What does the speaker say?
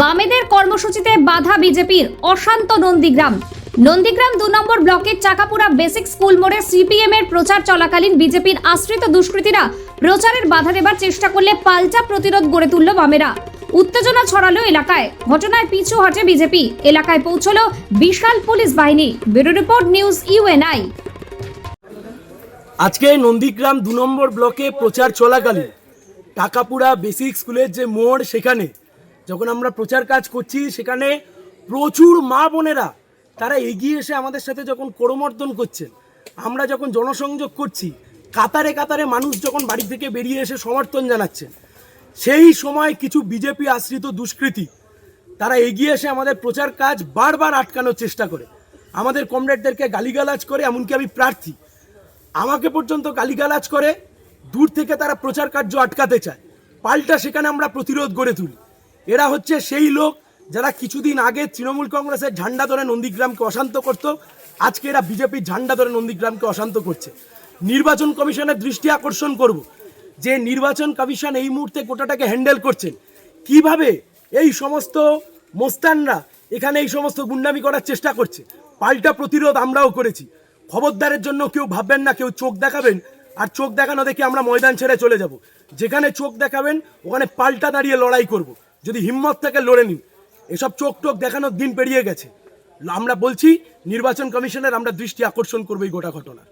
বামেদের কর্মসূচিতে বাধা বিজেপির অশান্ত নন্দীগ্রাম। নন্দীগ্রাম দু নম্বর ব্লকের চাকাপুরা বেসিক স্কুল মোড়ে সিপিএম এর প্রচার চলাকালীন বিজেপির আশ্রিত দুষ্কৃতীরা প্রচারের বাধা দেবার চেষ্টা করলে পাল্টা প্রতিরোধ গড়ে তুলল বামেরা। উত্তেজনা ছড়ালো এলাকায়। ঘটনায় পিছু হটে বিজেপি। এলাকায় পৌঁছলো বিশাল পুলিশ বাহিনী। Bureau report news UNI. আজকে নন্দীগ্রাম দু নম্বর ব্লকে প্রচার চলাকালীন। টাকাপুরা বেসিক স্কুলের যে মোড় সেখানে যখন আমরা প্রচার কাজ করছি, সেখানে প্রচুর মা বোনেরা, তারা এগিয়ে এসে আমাদের সাথে যখন করমর্দন করছেন, আমরা যখন জনসংযোগ করছি, কাতারে কাতারে মানুষ যখন বাড়ি থেকে বেরিয়ে এসে সমর্থন জানাচ্ছেন, সেই সময় কিছু বিজেপি আশ্রিত দুষ্কৃতী, তারা এগিয়ে এসে আমাদের প্রচার কাজ বারবার আটকানোর চেষ্টা করে। আমাদের কমরেডদেরকে গালিগালাজ করে, এমনকি আমি প্রার্থী। আমাকে পর্যন্ত গালিগালাজ করে, দূর থেকে তারা প্রচার কার্য আটকাতে চায়। পাল্টা সেখানে আমরা প্রতিরোধ গড়ে তুলি। এরা হচ্ছে সেই লোক যারা কিছুদিন আগে তৃণমূল কংগ্রেসের ঝান্ডা ধরে নন্দীগ্রামকে অশান্ত করত। আজকে এরা বিজেপির ঝান্ডা ধরে নন্দীগ্রামকে অশান্ত করছে। নির্বাচন কমিশনের দৃষ্টি আকর্ষণ করব। যে নির্বাচন কমিশন এই মুহূর্তে গোটাটাকে হ্যান্ডেল করছেন কীভাবে এই সমস্ত মোস্তানরা এখানে এই সমস্ত গুন্ডামি করার চেষ্টা করছে? পাল্টা প্রতিরোধ আমরাও করেছি। খবরদারের জন্য কেউ ভাববেন না, কেউ চোখ দেখাবেন। আর চোখ দেখানো দেখে আমরা ময়দান ছেড়ে চলে যাব। যেখানে চোখ দেখাবেন, ওখানে পাল্টা দাঁড়িয়ে লড়াই করব। যদি হিম্মত থেকে লড়ে নিন এসব চোখ টোক দেখানোর দিন পেরিয়ে গেছে। আমরা বলছি, নির্বাচন কমিশনের আমরা দৃষ্টি আকর্ষণ করব এই গোটা ঘটনা।